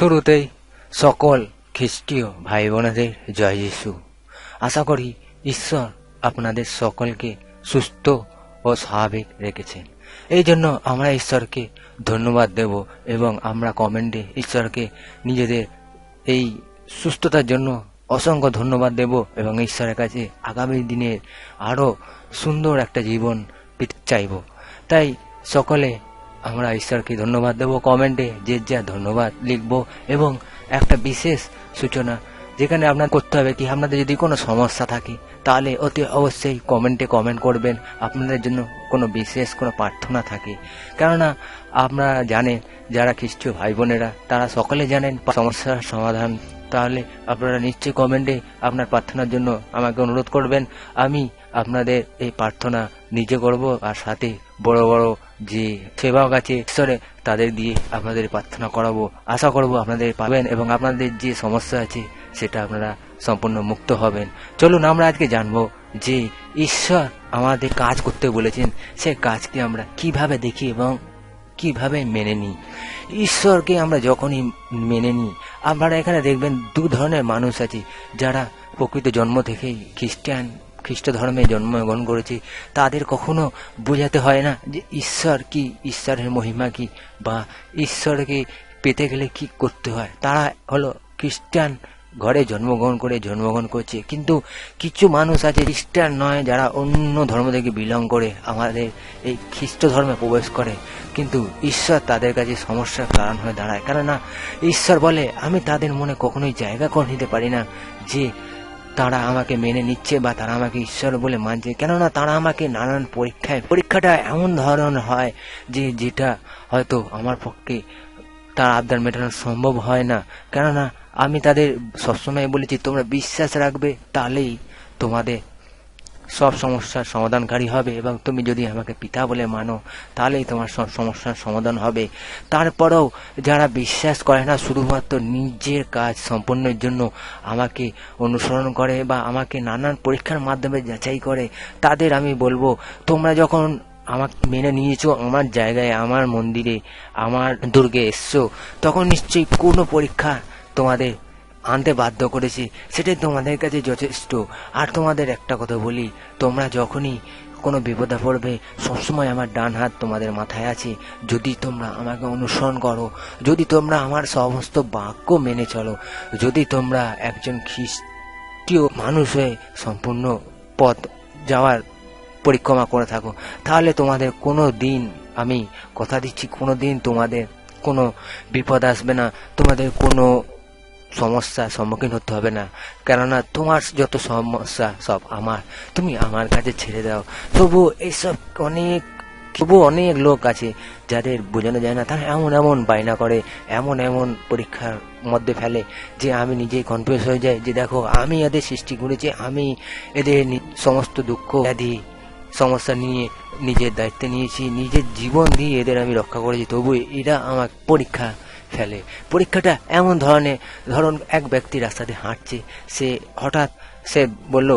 শুরুতেই সকল খ্রিস্টীয় ভাই বোনেদের জয় যিশু। আশা করি ঈশ্বর আপনাদের সকলকে সুস্থ ও স্বাভাবিক রেখেছেন। এই জন্য আমরা ঈশ্বরকে ধন্যবাদ দেব এবং আমরা কমেন্টে ঈশ্বরকে নিজেদের এই সুস্থতার জন্য অসংখ্য ধন্যবাদ দেব এবং ঈশ্বরের কাছে আগামী দিনের আরও সুন্দর একটা জীবন পেতে চাইব। তাই সকলে আমরা ঈশ্বরকে ধন্যবাদ দেব কমেন্টে, যে যা ধন্যবাদ লিখব, এবং একটা বিশেষ সূচনা যেখানে আপনার করতে হবে কি, আপনাদের যদি কোনো সমস্যা থাকে, তাহলে অতি অবশ্যই কমেন্টে কমেন্ট করবেন। আপনাদের জন্য কোনো বিশেষ কোনো প্রার্থনা থাকে। কেননা আপনারা জানেন, যারা খ্রিস্টীয় ভাই বোনেরা তারা সকলে জানেন সমস্যার সমাধান। তাহলে আপনারা নিশ্চয়ই কমেন্টে আপনার প্রার্থনার জন্য আমাকে অনুরোধ করবেন। আমি আপনাদের এই প্রার্থনা নিজে করব, আর সাথে বড় বড় যে সেবক আছে ঈশ্বরে তাদের দিয়ে আপনাদের প্রার্থনা করাবো, আশা করব আপনাদের পাবেন এবং আপনাদের যে সমস্যা আছে সেটা আপনারা সম্পূর্ণ মুক্ত হবেন। চলুন আমরা আজকে জানব যে ঈশ্বর আমাদের কাজ করতে বলেছেন, সে কাজকে আমরা কীভাবে দেখি এবং কীভাবে মেনে নিই? ঈশ্বরকে আমরা যখনই মেনে নিই, আপনারা এখানে দেখবেন দু ধরনের মানুষ আছে যারা প্রকৃত জন্ম থেকেই খ্রিস্টান খ্রিস্ট ধর্মে জন্মগ্রহণ করেছি, তাদের কখনো বোঝাতে হয় না যে ঈশ্বর কি, ঈশ্বরের মহিমা কি, বা ঈশ্বরকে পেতে গেলে কি করতে হয়। তারা হলো খ্রিস্টান ঘরে জন্মগ্রহণ করে, জন্মগ্রহণ করছে। কিন্তু কিছু মানুষ আছে খ্রিস্টান নয়, যারা অন্য ধর্ম থেকে বিলং করে, আমাদের এই খ্রিস্ট ধর্মে প্রবেশ করে। কিন্তু ঈশ্বর তাদের কাছে সমস্যার কারণ হয়ে দাঁড়ায়। কেননা ঈশ্বর বলে, আমি তাদের মনে কখনোই জায়গা করে নিতে পারি না যে তারা আমাকে মেনে নিচ্ছে বা তারা আমাকে ঈশ্বর বলে মানছে। কেননা তারা আমাকে নানান পরীক্ষায় পরীক্ষাটা এমন ধরন হয় যে যেটা হয়তো আমার পক্ষে তার আবদার মেটানো সম্ভব হয় না। কেননা আমি তাদের সবসময় বলেছি, তোমরা বিশ্বাস রাখবে, তাহলেই তোমাদের সব সমস্যার সমাধানকারী হবে এবং তুমি যদি আমাকে পিতা বলে মানো, তাহলেই তোমার সব সমস্যার সমাধান হবে। তারপরেও যারা বিশ্বাস করে না, শুধুমাত্র নিজের কাজ সম্পন্নের জন্য আমাকে অনুসরণ করে বা আমাকে নানান পরীক্ষার মাধ্যমে যাচাই করে, তাদের আমি বলব, তোমরা যখন আমাকে মেনে নিয়েছো আমার জায়গায়, আমার মন্দিরে, আমার দুর্গে এসছো, তখন নিশ্চয়ই কোনো পরীক্ষা তোমাদের আনতে বাধ্য করেছি। সেটাই তোমাদের কাছে যথেষ্ট। আর তোমাদের একটা কথা বলি, তোমরা যখনই কোনো বিপদে পড়বে, সবসময় আমার ডান হাত তোমাদের মাথায় আছে। যদি তোমরা আমাকে অনুসরণ করো, যদি তোমরা আমার সমস্ত বাক্য মেনে চলো, যদি তোমরা একজন খ্রিস্টীয় মানুষ হয়ে সম্পূর্ণ পথ যাওয়ার পরিক্রমা করে থাকো, তাহলে তোমাদের কোনো দিন, আমি কথা দিচ্ছি, কোনো দিন তোমাদের কোনো বিপদ আসবে না। তোমাদের কোনো সমস্যার সম্মুখীন হতে হবে না। কেননা তোমার যত সমস্যা সব আমার। তুমি আমার কাছে ছেড়ে দাও। তবু এইসব অনেক, তবু অনেক লোক আছে যাদের বোঝানো যায় না। তারা এমন এমন বায়না করে, এমন এমন পরীক্ষার মধ্যে ফেলে যে আমি নিজেই কনফিউজ হয়ে যাই, যে দেখো আমি এদের সৃষ্টি করেছি, আমি এদের সমস্ত দুঃখ, ব্যাধি, সমস্যা নিয়ে নিজের দায়িত্বে নিয়েছি, নিজের জীবন দিয়ে এদের আমি রক্ষা করেছি। তবু এরা আমার পরীক্ষা ফেলে। পরীক্ষাটা এমন ধরনের, ধরুন এক ব্যক্তি রাস্তা দিয়ে হাঁটছে, সে হঠাৎ সে বলল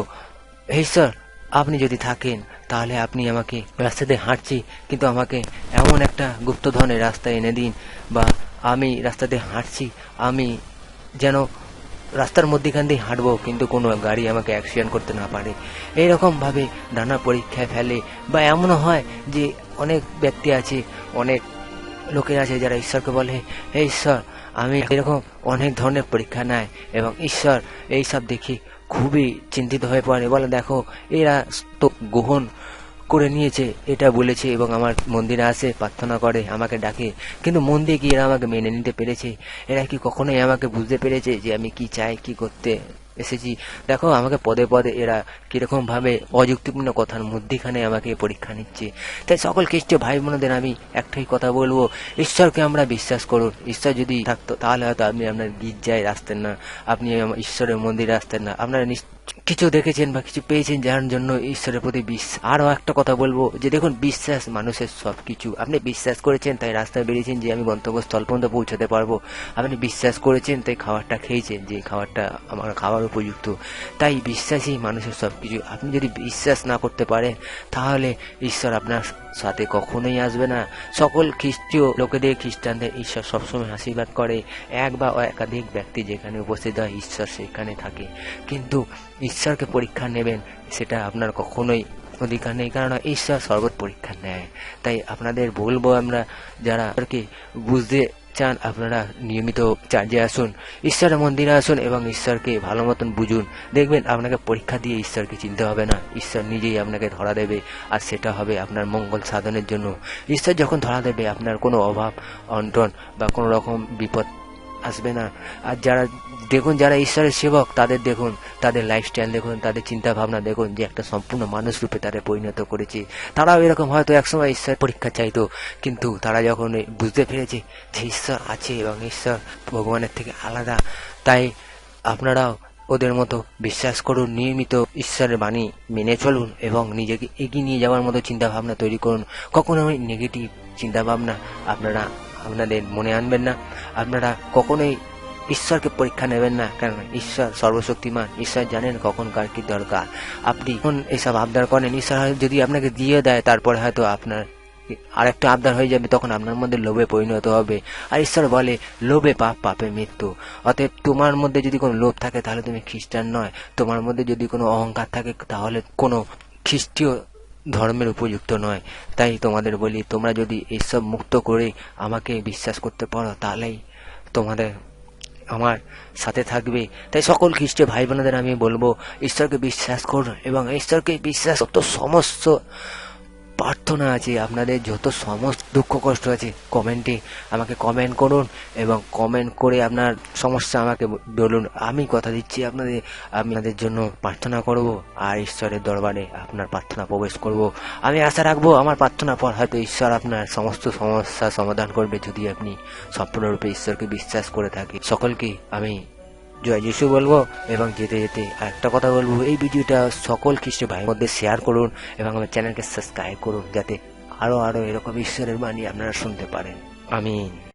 হে স্যার, আপনি যদি থাকেন, তাহলে আপনি আমাকে রাস্তা দিয়ে হাঁটছি, কিন্তু আমাকে এমন একটা গুপ্ত ধরনের রাস্তায় এনে দিন বা আমি রাস্তা দিয়ে হাঁটছি, আমি যেন রাস্তার মধ্যেখান দিয়ে হাঁটবো, কিন্তু কোনো গাড়ি আমাকে অ্যাক্সিডেন্ট করতে না পারে। এইরকমভাবে নানা পরীক্ষায় ফেলে বা এমনও হয় যে অনেক ব্যক্তি আছে, অনেক লোকের আছে যারা ঈশ্বরকে বলে, হে ঈশ্বর, আমি এরকম অনেক ধরনের পরীক্ষা নেয় এবং ঈশ্বর এই সব দেখে খুবই চিন্তিত হয়ে পড়ে। বলে, দেখো, এরা তো গ্রহণ করে নিয়েছে, এটা বলেছে এবং আমার মন্দিরে আসে, প্রার্থনা করে, আমাকে ডাকে। কিন্তু মন্দিরে কি এরা আমাকে মেনে নিতে পেরেছে। এরা কি কখনোই আমাকে বুঝতে পেরেছে যে আমি কি চাই, কি করতে এসেছি। দেখো, আমাকে পদে পদে এরা কীরকম ভাবে অযুক্তিপূর্ণ কথার মধ্যেখানে আমাকে পরীক্ষা নিচ্ছে। তাই সকল খ্রিস্টীয় ভাই বোনদের আমি একটাই কথা বলব, ঈশ্বরকে আমরা বিশ্বাস করুন। ঈশ্বর যদি থাকতো, তাহলে হয়তো আপনি আপনার গির্জায় আসতেন না, আপনি ঈশ্বরের মন্দিরে আসতেন না। আপনারা কিছু দেখেছেন বা কিছু পেয়েছেন যার জন্য ঈশ্বরের প্রতি বিশ্বাস আরও একটা কথা বলব, যে দেখুন, বিশ্বাস মানুষের সব কিছু আপনি বিশ্বাস করেছেন, তাই রাস্তায় বেরিয়েছেন যে আমি গন্তব্যস্থল পর্যন্ত পৌঁছাতে পারব। আপনি বিশ্বাস করেছেন, তাই খাবারটা খেয়েছেন যে খাবারটা আমার খাবার উপযুক্ত। তাই বিশ্বাসই মানুষের সব কিছু আপনি যদি বিশ্বাস না করতে পারেন, তাহলে ঈশ্বর আপনার সাথে কখনোই আসবে না। সকল খ্রিস্টীয় লোকেদের, খ্রিস্টানদের ঈশ্বর সবসময় আশীর্বাদ করে। এক বা একাধিক ব্যক্তি যেখানে উপস্থিত হয়, ঈশ্বর সেখানে থাকে। কিন্তু ঈশ্বরকে পরীক্ষা নেবেন, সেটা আপনার কখনোই অধিকার নেই। কারণ ঈশ্বর সর্বত পরীক্ষা নেয়। তাই আপনাদের বলব আমরা, যারা ঈশ্বরকে বুঝতে চান, আপনারা নিয়মিত চার্জে আসুন, ঈশ্বরের মন্দিরে আসুন এবং ঈশ্বরকে ভালো মতন বুঝুন। দেখবেন আপনাকে পরীক্ষা দিয়ে ঈশ্বরকে চিনতে হবে না। ঈশ্বর নিজেই আপনাকে ধরা দেবে, আর সেটা হবে আপনার মঙ্গল সাধনের জন্য। ঈশ্বর যখন ধরা দেবে, আপনার কোনো অভাব, অন্টন বা কোনো রকম বিপদ আসবে না। আর যারা দেখুন, যারা ঈশ্বরের সেবক, তাদের দেখুন, তাদের লাইফস্টাইল দেখুন, তাদের চিন্তা ভাবনা দেখুন যে একটা সম্পূর্ণ মানুষ রূপে তারা পরিণত করেছে। তারাও এরকম হয়তো একসময় ঈশ্বর পরীক্ষা চাইতো, কিন্তু তারা যখন বুঝতে পেরেছে যে ঈশ্বর আছে এবং ঈশ্বর ভগবানের থেকে আলাদা, তাই আপনারাও ওদের মতো বিশ্বাস করুন, নিয়মিত ঈশ্বরের বাণী মেনে চলুন এবং নিজেকে এগিয়ে নিয়ে যাওয়ার মতো চিন্তা ভাবনা তৈরি করুন। কখনোই নেগেটিভ চিন্তা ভাবনা আপনারা আপনাদের মনে আনবেন না। আপনারা কখনোই ঈশ্বরকে পরীক্ষা নেবেন না কারণ ঈশ্বর সর্বশক্তিমান। ঈশ্বর জানেন কখন কার কি দরকার। আপনি কোন এসব আবদার করেন, ঈশ্বর যদি আপনাকে দিয়ে দেয়, তারপরে হয়তো আপনার আর একটা আবদার হয়ে যাবে, তখন আপনার মধ্যে লোভে পরিণত হবে। আর ঈশ্বর বলে, লোভে পাপ, পাপে মৃত্যু। অতএব তোমার মধ্যে যদি কোনো লোভ থাকে, তাহলে তুমি খ্রিস্টান নয়। তোমার মধ্যে যদি কোনো অহংকার থাকে, তাহলে কোনো খ্রিস্টীয় ধর্মের উপযুক্ত নয়। তাই তোমাদের বলি, তোমরা যদি এইসব মুক্ত করে আমাকে বিশ্বাস করতে পারো, তাহলেই তোমাদের আমার সাথে থাকবে। তাই সকল খ্রিস্টীয় ভাই বোনদের আমি বলব, ঈশ্বরকে বিশ্বাস করুন এবং ঈশ্বরকে বিশ্বাস করতো সমস্ত প্রার্থনা আছে, আপনাদের যত সমস্ত দুঃখ কষ্ট আছে কমেন্টে আমাকে কমেন্ট করুন এবং কমেন্ট করে আপনার সমস্যা আমাকে বলুন। আমি কথা দিচ্ছি আপনাদের আপনাদের জন্য প্রার্থনা করব আর ঈশ্বরের দরবারে আপনার প্রার্থনা প্রবেশ করব। আমি আশা রাখব আমার প্রার্থনা পর হয়তো ঈশ্বর আপনার সমস্ত সমস্যা সমাধান করবে যদি আপনি সম্পূর্ণরূপে ঈশ্বরকে বিশ্বাস করে থাকি সকলকে আমি জয় যিশু বলব এবং যেতে যেতে আরেকটা কথা বলব। এই ভিডিওটা সকল খ্রিস্ট ভাইয়ের মধ্যে শেয়ার করুন এবং আমার চ্যানেলকে সাবস্ক্রাইব করুন যাতে আরও আরও এরকম ঈশ্বরের বাণী আপনারা শুনতে পারেন। আমিন।